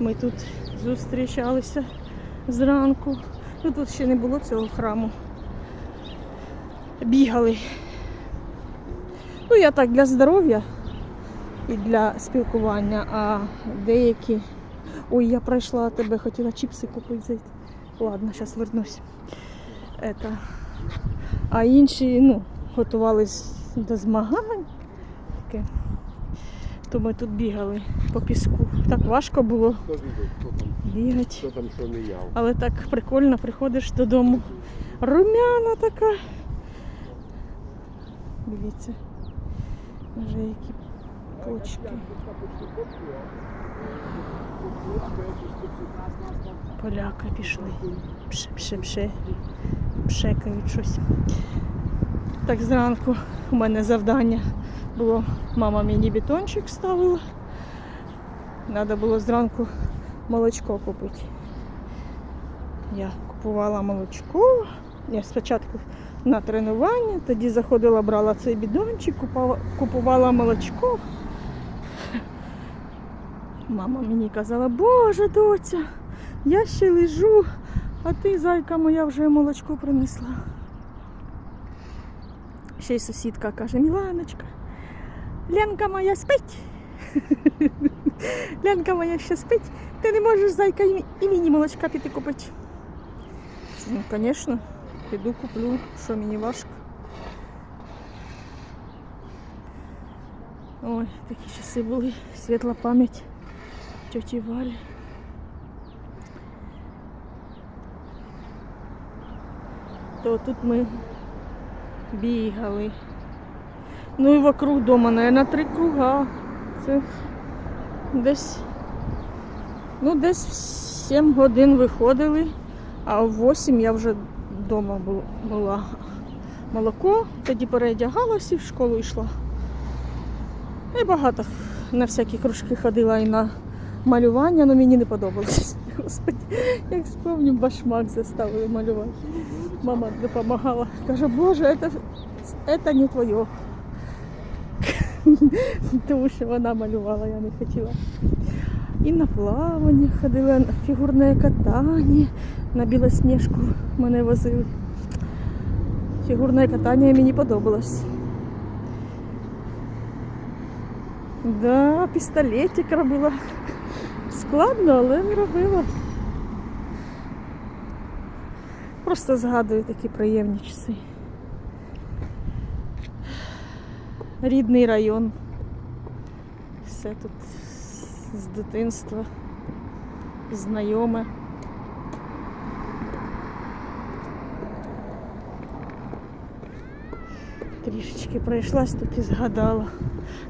Ми тут зустрічалися зранку. Ну тут ще не було цього храму. Бігали. Ну, я так для здоров'я і для спілкування, а деякі. Ой, я пройшла тебе, хотіла чіпси купити. зайти. Ладно, зараз вернусь. Это. А інші, ну, готувались до змагань. Таке. То ми тут бігали по піску. Так важко було бігати. Але так прикольно, приходиш додому. Румяна така. Дивіться. Вже які почки. Поляки пішли. Пше, пше, пше. Пшекають щось. Так зранку у мене завдання було, мама мені бетончик ставила. Треба було зранку молочко купити. Я купувала молочко. Я спочатку на тренування, тоді заходила, брала цей бідончик, купувала молочко. Мама мені казала, боже, доця, я ще лежу, а ти, зайка моя, вже молочко принесла. Ще й сусідка каже, Міланочка, Ленка моя спить. Ленка моя ще спить. Ти не можеш зайка і мені молочка піти купити. Ну, звісно, піду куплю, що мені важко. Ой, такі часи були. Світла пам'ять тьоті Валі. То тут ми бігали. Ну і вокруг дома, наверное, три круга. Це десь, ну, десь в 7 годин виходили, а в 8 я вже вдома бу- була. Молоко, тоді переодягалася і в школу йшла. І багато на всякі кружки ходила і на малювання, але мені не подобалось. Господи, як спомню, башмак заставили малювати. Мама допомагала. Каже, боже, це, це не твоє. Тому що вона малювала, я не хотіла. І на плавання ходила, на фігурне катання, на білосніжку мене возили. Фігурне катання мені подобалось. Да, пістолетик робила. Складно, але робила. Просто згадую такі приємні часи. Рідний район. Все тут з дитинства, знайоме. Трішечки пройшлась тут і згадала.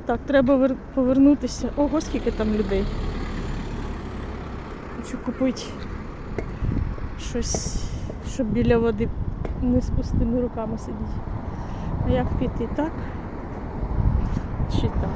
Так, треба повернутися. Ого, скільки там людей. Хочу купити щось, щоб біля води не з пустими руками сидіти. А як піти так? чи так.